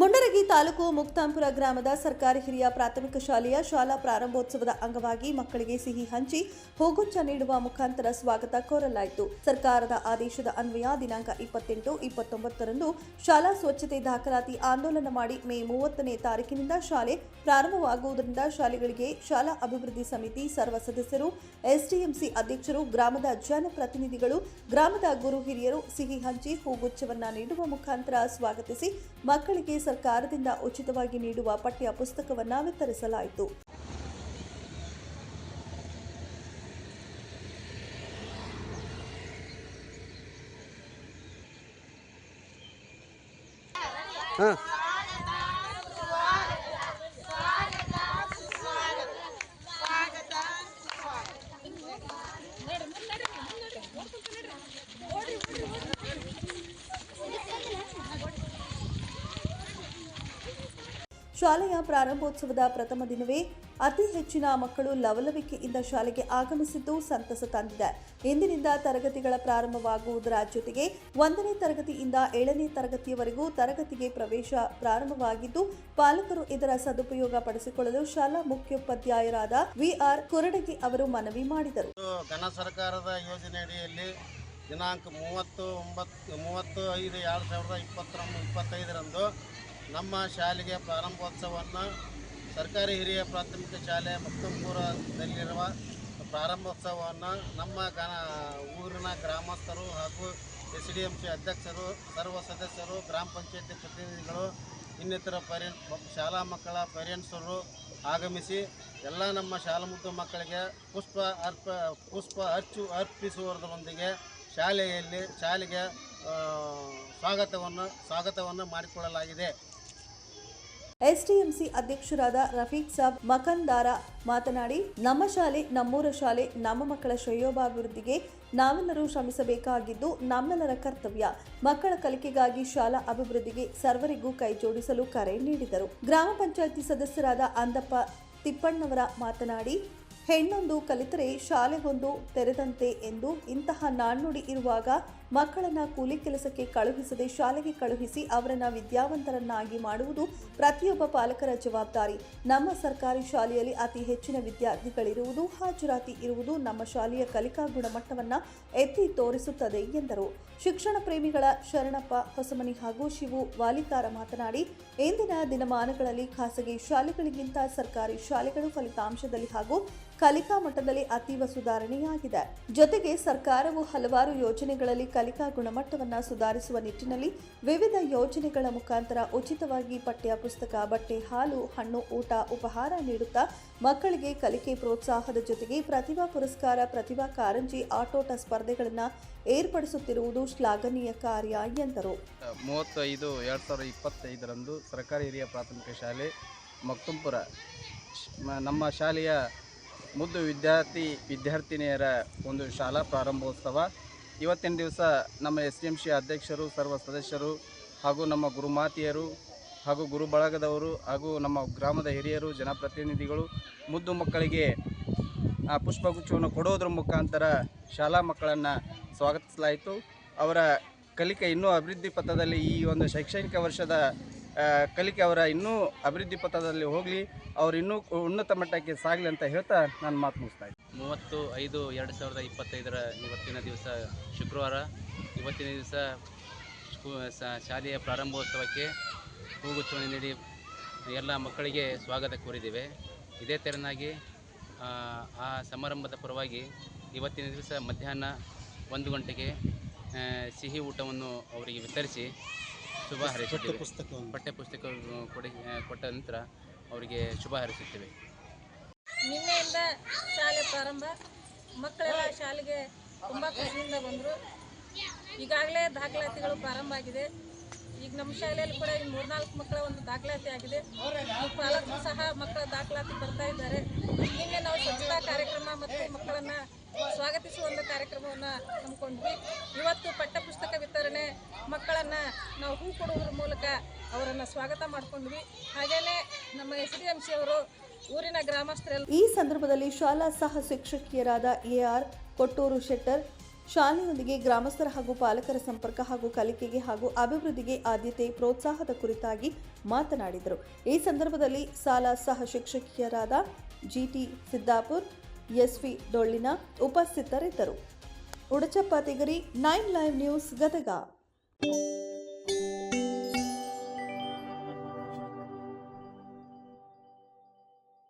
ಮುಂಡರಗಿ ತಾಲೂಕು ಮುಕ್ತಾಂಪುರ ಗ್ರಾಮದ ಸರ್ಕಾರಿ ಹಿರಿಯ ಪ್ರಾಥಮಿಕ ಶಾಲೆಯ ಶಾಲಾ ಪ್ರಾರಂಭೋತ್ಸವದ ಅಂಗವಾಗಿ ಮಕ್ಕಳಿಗೆ ಸಿಹಿ ಹಂಚಿ ಹೂಗುಚ್ಛ ನೀಡುವ ಮುಖಾಂತರ ಸ್ವಾಗತ ಕೋರಲಾಯಿತು. ಸರ್ಕಾರದ ಆದೇಶದ ಅನ್ವಯ ದಿನಾಂಕ ಇಪ್ಪತ್ತೆಂಟು, ಇಪ್ಪತ್ತೊಂಬತ್ತರಂದು ಶಾಲಾ ಸ್ವಚ್ಛತೆ ದಾಖಲಾತಿ ಆಂದೋಲನ ಮಾಡಿ ಮೇ ಮೂವತ್ತನೇ ತಾರೀಕಿನಿಂದ ಶಾಲೆ ಪ್ರಾರಂಭವಾಗುವುದರಿಂದ ಶಾಲೆಗಳಿಗೆ ಶಾಲಾ ಅಭಿವೃದ್ಧಿ ಸಮಿತಿ ಸರ್ವ ಸದಸ್ಯರು, ಎಸ್ಡಿಎಂಸಿ ಅಧ್ಯಕ್ಷರು, ಗ್ರಾಮದ ಜನಪ್ರತಿನಿಧಿಗಳು, ಗ್ರಾಮದ ಗುರು ಹಿರಿಯರು ಸಿಹಿ ಹಂಚಿ ಹೂಗುಚ್ಛವನ್ನು ನೀಡುವ ಮುಖಾಂತರ ಸ್ವಾಗತಿಸಿ ಮಕ್ಕಳಿಗೆ ಸರ್ಕಾರದಿಂದ ಉಚಿತವಾಗಿ ನೀಡುವ ಪಠ್ಯ ಪುಸ್ತಕವನ್ನು ವಿತರಿಸಲಾಯಿತು. ಹಾಂ. ಶಾಲೆಯ ಪ್ರಾರಂಭೋತ್ಸವದ ಪ್ರಥಮ ದಿನವೇ ಅತಿ ಹೆಚ್ಚಿನ ಮಕ್ಕಳು ಲವಲವಿಕೆಯಿಂದ ಶಾಲೆಗೆ ಆಗಮಿಸಿದ್ದು ಸಂತಸ ತಂದಿದೆ. ಇಂದಿನಿಂದ ತರಗತಿಗಳ ಪ್ರಾರಂಭವಾಗುವುದರ ಜೊತೆಗೆ ಒಂದನೇ ತರಗತಿಯಿಂದ ಏಳನೇ ತರಗತಿಯವರೆಗೂ ತರಗತಿಗೆ ಪ್ರವೇಶ ಪ್ರಾರಂಭವಾಗಿದ್ದು, ಪಾಲಕರು ಇದರ ಸದುಪಯೋಗ ಪಡಿಸಿಕೊಳ್ಳಲು ಶಾಲಾ ಮುಖ್ಯೋಪಾಧ್ಯಾಯರಾದ ವಿಆರ್ ಕೊರಡಗಿ ಅವರು ಮನವಿ ಮಾಡಿದರು. ಸರ್ಕಾರದ ಯೋಜನೆಯಡಿಯಲ್ಲಿ ದಿನಾಂಕ ಮೂವತ್ತು ಒಂಬತ್ತು ಮೂವತ್ತು ಐದು ಎರಡು ಸಾವಿರದ ಇಪ್ಪತ್ತೈದರಂದು ನಮ್ಮ ಶಾಲೆಗೆ ಪ್ರಾರಂಭೋತ್ಸವವನ್ನು ಸರ್ಕಾರಿ ಹಿರಿಯ ಪ್ರಾಥಮಿಕ ಶಾಲೆ ಮುಕ್ತಂಪುರದಲ್ಲಿರುವ ಪ್ರಾರಂಭೋತ್ಸವವನ್ನು ನಮ್ಮ ಊರಿನ ಗ್ರಾಮಸ್ಥರು ಹಾಗೂ ಎಸ್ ಡಿ ಎಂ ಸಿ ಅಧ್ಯಕ್ಷರು, ಸರ್ವ ಸದಸ್ಯರು, ಗ್ರಾಮ ಪಂಚಾಯತಿ ಪ್ರತಿನಿಧಿಗಳು, ಇನ್ನಿತರ ಪರಿ, ಶಾಲಾ ಮಕ್ಕಳ ಪೇರೆಂಟ್ಸರು ಆಗಮಿಸಿ ಎಲ್ಲ ನಮ್ಮ ಶಾಲಾ ಮುದ್ದು ಮಕ್ಕಳಿಗೆ ಪುಷ್ಪ ಅರ್ಪ, ಪುಷ್ಪ ಅರ್ಚು ಅರ್ಪಿಸುವುದರೊಂದಿಗೆ ಶಾಲೆಯಲ್ಲಿ, ಶಾಲೆಗೆ ಸ್ವಾಗತವನ್ನು ಸ್ವಾಗತವನ್ನು ಮಾಡಿಕೊಳ್ಳಲಾಗಿದೆ. ಎಸ್ಡಿಎಂಸಿ ಅಧ್ಯಕ್ಷರಾದ ರಫೀಕ್ ಸಾಬ್ ಮಕಂದಾರ ಮಾತನಾಡಿ, ನಮ್ಮ ಶಾಲೆ ನಮ್ಮೂರ ಶಾಲೆ, ನಮ್ಮ ಮಕ್ಕಳ ಶ್ರೇಯೋಭಾಭಿವೃದ್ಧಿಗೆ ನಾವೆಲ್ಲರೂ ಶ್ರಮಿಸಬೇಕಾಗಿದ್ದು ನಮ್ಮೆಲ್ಲರ ಕರ್ತವ್ಯ. ಮಕ್ಕಳ ಕಲಿಕೆಗಾಗಿ ಶಾಲಾ ಅಭಿವೃದ್ಧಿಗೆ ಸರ್ವರಿಗೂ ಕೈ ಜೋಡಿಸಲು ಕರೆ ನೀಡಿದರು. ಗ್ರಾಮ ಪಂಚಾಯಿತಿ ಸದಸ್ಯರಾದ ಅಂದಪ್ಪ ತಿಪ್ಪಣ್ಣವರ ಮಾತನಾಡಿ, ಹೆಣ್ಣೊಂದು ಕಲಿತರೆ ಶಾಲೆಗೊಂದು ತೆರೆದಂತೆ ಎಂದು ಇಂತಹ ನಾಣ್ಣುಡಿ ಇರುವಾಗ ಮಕ್ಕಳನ್ನ ಕೂಲಿ ಕೆಲಸಕ್ಕೆ ಕಳುಹಿಸದೆ ಶಾಲೆಗೆ ಕಳುಹಿಸಿ ಅವರನ್ನ ವಿದ್ಯಾವಂತರನ್ನಾಗಿ ಮಾಡುವುದು ಪ್ರತಿಯೊಬ್ಬ ಪಾಲಕರ ಜವಾಬ್ದಾರಿ. ನಮ್ಮ ಸರ್ಕಾರಿ ಶಾಲೆಯಲ್ಲಿ ಅತಿ ಹೆಚ್ಚಿನ ವಿದ್ಯಾರ್ಥಿಗಳಿರುವುದು, ಹಾಜರಾತಿ ಇರುವುದು ನಮ್ಮ ಶಾಲೆಯ ಕಲಿಕಾ ಗುಣಮಟ್ಟವನ್ನ ಎತ್ತಿ ತೋರಿಸುತ್ತದೆ ಎಂದರು. ಶಿಕ್ಷಣ ಪ್ರೇಮಿಗಳ ಶರಣಪ್ಪ ಹೊಸಮನಿ ಹಾಗೂ ಶಿವು ವಾಲಿಕಾರ ಮಾತನಾಡಿ, ಇಂದಿನ ದಿನಮಾನಗಳಲ್ಲಿ ಖಾಸಗಿ ಶಾಲೆಗಳಿಗಿಂತ ಸರ್ಕಾರಿ ಶಾಲೆಗಳು ಫಲಿತಾಂಶದಲ್ಲಿ ಹಾಗೂ ಕಲಿಕಾ ಮಟ್ಟದಲ್ಲಿ ಅತೀವ ಸುಧಾರಣೆಯಾಗಿದೆ. ಜೊತೆಗೆ ಸರ್ಕಾರವು ಹಲವಾರು ಯೋಜನೆಗಳಲ್ಲಿ ಕಲಿಕಾ ಗುಣಮಟ್ಟವನ್ನು ಸುಧಾರಿಸುವ ನಿಟ್ಟಿನಲ್ಲಿ ವಿವಿಧ ಯೋಜನೆಗಳ ಮುಖಾಂತರ ಉಚಿತವಾಗಿ ಪಠ್ಯ ಪುಸ್ತಕ, ಬಟ್ಟೆ, ಹಾಲು, ಹಣ್ಣು, ಊಟ, ಉಪಹಾರ ನೀಡುತ್ತಾ ಮಕ್ಕಳಿಗೆ ಕಲಿಕೆ ಪ್ರೋತ್ಸಾಹದ ಜೊತೆಗೆ ಪ್ರತಿಭಾ ಪುರಸ್ಕಾರ, ಪ್ರತಿಭಾ ಕಾರಂಜಿ, ಆಟೋಟ ಸ್ಪರ್ಧೆಗಳನ್ನು ಏರ್ಪಡಿಸುತ್ತಿರುವುದು ಶ್ಲಾಘನೀಯ ಕಾರ್ಯ ಎಂದರು. ಮೂವತ್ತೈದು, ಎರಡು ಸಾವಿರದ ಇಪ್ಪತ್ತೈದರಂದು ಸರ್ಕಾರಿ ಹಿರಿಯ ಪ್ರಾಥಮಿಕ ಶಾಲೆ ಮಕ್ತುಂಪುರ. ನಮ್ಮ ಶಾಲೆಯ ಮುದ್ದು ವಿದ್ಯಾರ್ಥಿ, ವಿದ್ಯಾರ್ಥಿನಿಯರ ಒಂದು ಶಾಲಾ ಪ್ರಾರಂಭೋತ್ಸವ. ಇವತ್ತಿನ ದಿವಸ ನಮ್ಮ ಎಸ್ ಡಿ ಎಂ ಸಿ ಅಧ್ಯಕ್ಷರು, ಸರ್ವ ಸದಸ್ಯರು ಹಾಗೂ ನಮ್ಮ ಗುರುಮಾತಿಯರು ಹಾಗೂ ಗುರು ಬಳಗದವರು ಹಾಗೂ ನಮ್ಮ ಗ್ರಾಮದ ಹಿರಿಯರು, ಜನಪ್ರತಿನಿಧಿಗಳು, ಮುದ್ದು ಮಕ್ಕಳಿಗೆ ಪುಷ್ಪಗುಚ್ಛವನ್ನು ಕೊಡೋದ್ರ ಮುಖಾಂತರ ಶಾಲಾ ಮಕ್ಕಳನ್ನು ಸ್ವಾಗತಿಸಲಾಯಿತು. ಅವರ ಕಲಿಕೆ ಇನ್ನೂ ಅಭಿವೃದ್ಧಿ ಪಥದಲ್ಲಿ ಈ ಒಂದು ಶೈಕ್ಷಣಿಕ ವರ್ಷದ ಕಲಿಕೆ ಅವರ ಇನ್ನೂ ಅಭಿವೃದ್ಧಿ ಪಥದಲ್ಲಿ ಹೋಗಲಿ, ಅವರು ಇನ್ನೂ ಉನ್ನತ ಮಟ್ಟಕ್ಕೆ ಸಾಗಲಿ ಅಂತ ಹೇಳ್ತಾ ನಾನು ಮಾತು ಮುಗಿಸ್ತಾ ಇದ್ದೀನಿ. ಮೂವತ್ತು ಐದು ಎರಡು ಸಾವಿರದ ಇಪ್ಪತ್ತೈದರ ಇವತ್ತಿನ ದಿವಸ ಶುಕ್ರವಾರ, ಇವತ್ತಿನ ದಿವಸ ಶಾಲೆಯ ಪ್ರಾರಂಭೋತ್ಸವಕ್ಕೆ ಹೂಗುಚ್ಛವನ್ನು ನೀಡಿ ಎಲ್ಲ ಮಕ್ಕಳಿಗೆ ಸ್ವಾಗತ ಕೋರಿದ್ದೇವೆ ಇದೇ ತೆರನಾಗಿ, ಆ ಸಮಾರಂಭದ ಪರವಾಗಿ ಇವತ್ತಿನ ದಿವಸ ಮಧ್ಯಾಹ್ನ ಒಂದು ಗಂಟೆಗೆ ಸಿಹಿ ಊಟವನ್ನು ಅವರಿಗೆ ವಿತರಿಸಿ ಶುಭ ಹಾರೈಸುತ್ತೇವೆ ಪಠ್ಯ ಪುಸ್ತಕ ಕೊಡಿ, ಕೊಟ್ಟ ನಂತರ ಅವರಿಗೆ ಶುಭ ಹಾರೈಸುತ್ತೇವೆ. ನಿನ್ನೆಯಿಂದ ಶಾಲೆ ಪ್ರಾರಂಭ. ಮಕ್ಕಳೆಲ್ಲ ಶಾಲೆಗೆ ತುಂಬ ಖುಷಿಯಿಂದ ಬಂದರು. ಈಗಾಗಲೇ ದಾಖಲಾತಿಗಳು ಪ್ರಾರಂಭ ಆಗಿದೆ. ಈಗ ನಮ್ಮ ಶಾಲೆಯಲ್ಲಿ ಕೂಡ ಈಗ ಮೂರ್ನಾಲ್ಕು ಮಕ್ಕಳ ಒಂದು ದಾಖಲಾತಿ ಆಗಿದೆ. ಪಾಲಕರು ಸಹ ಮಕ್ಕಳ ದಾಖಲಾತಿ ಬರ್ತಾ ಇದ್ದಾರೆ. ನಿನ್ನೆ ನಾವು ಸ್ವಚ್ಛತಾ ಕಾರ್ಯಕ್ರಮ ಮತ್ತು ಮಕ್ಕಳನ್ನು ಸ್ವಾಗತಿಸುವ ಒಂದು ಕಾರ್ಯಕ್ರಮವನ್ನು ಹಮ್ಮಿಕೊಂಡ್ವಿ. ಇವತ್ತು ಪಠ್ಯಪುಸ್ತಕ ವಿತರಣೆ ಮಕ್ಕಳನ್ನು ನಾವು ಹೂ ಕೊಡುವುದರ ಮೂಲಕ ಅವರನ್ನು ಸ್ವಾಗತ ಮಾಡ್ಕೊಂಡ್ವಿ. ಹಾಗೆಯೇ ನಮ್ಮ ಎಸ್ ಡಿ ಎಂ ಸಿ ಅವರು ಊರಿನ ಗ್ರಾಮಸ್ಥರಲ್ಲಿ ಈ ಸಂದರ್ಭದಲ್ಲಿ ಶಾಲಾ ಸಹ ಶಿಕ್ಷಕಿಯರಾದ ಎ ಆರ್ ಕೊಟ್ಟೂರು ಶೆಟ್ಟರ್, ಶಾಲೆಯೊಂದಿಗೆ ಗ್ರಾಮಸ್ಥರ ಹಾಗೂ ಪಾಲಕರ ಸಂಪರ್ಕ ಹಾಗೂ ಕಲಿಕೆಗೆ ಹಾಗೂ ಅಭಿವೃದ್ಧಿಗೆ ಆದ್ಯತೆ ಪ್ರೋತ್ಸಾಹದ ಕುರಿತಾಗಿ ಮಾತನಾಡಿದರು. ಈ ಸಂದರ್ಭದಲ್ಲಿ ಶಾಲಾ ಸಹ ಶಿಕ್ಷಕಿಯರಾದ ಜಿಟಿ ಸಿದ್ದಾಪುರ್ ಎಸ್ವಿ ಡೊಳ್ಳಿನ ಉಪಸ್ಥಿತರಿದ್ದರು. Udachappa Tigari nine live news Gadag.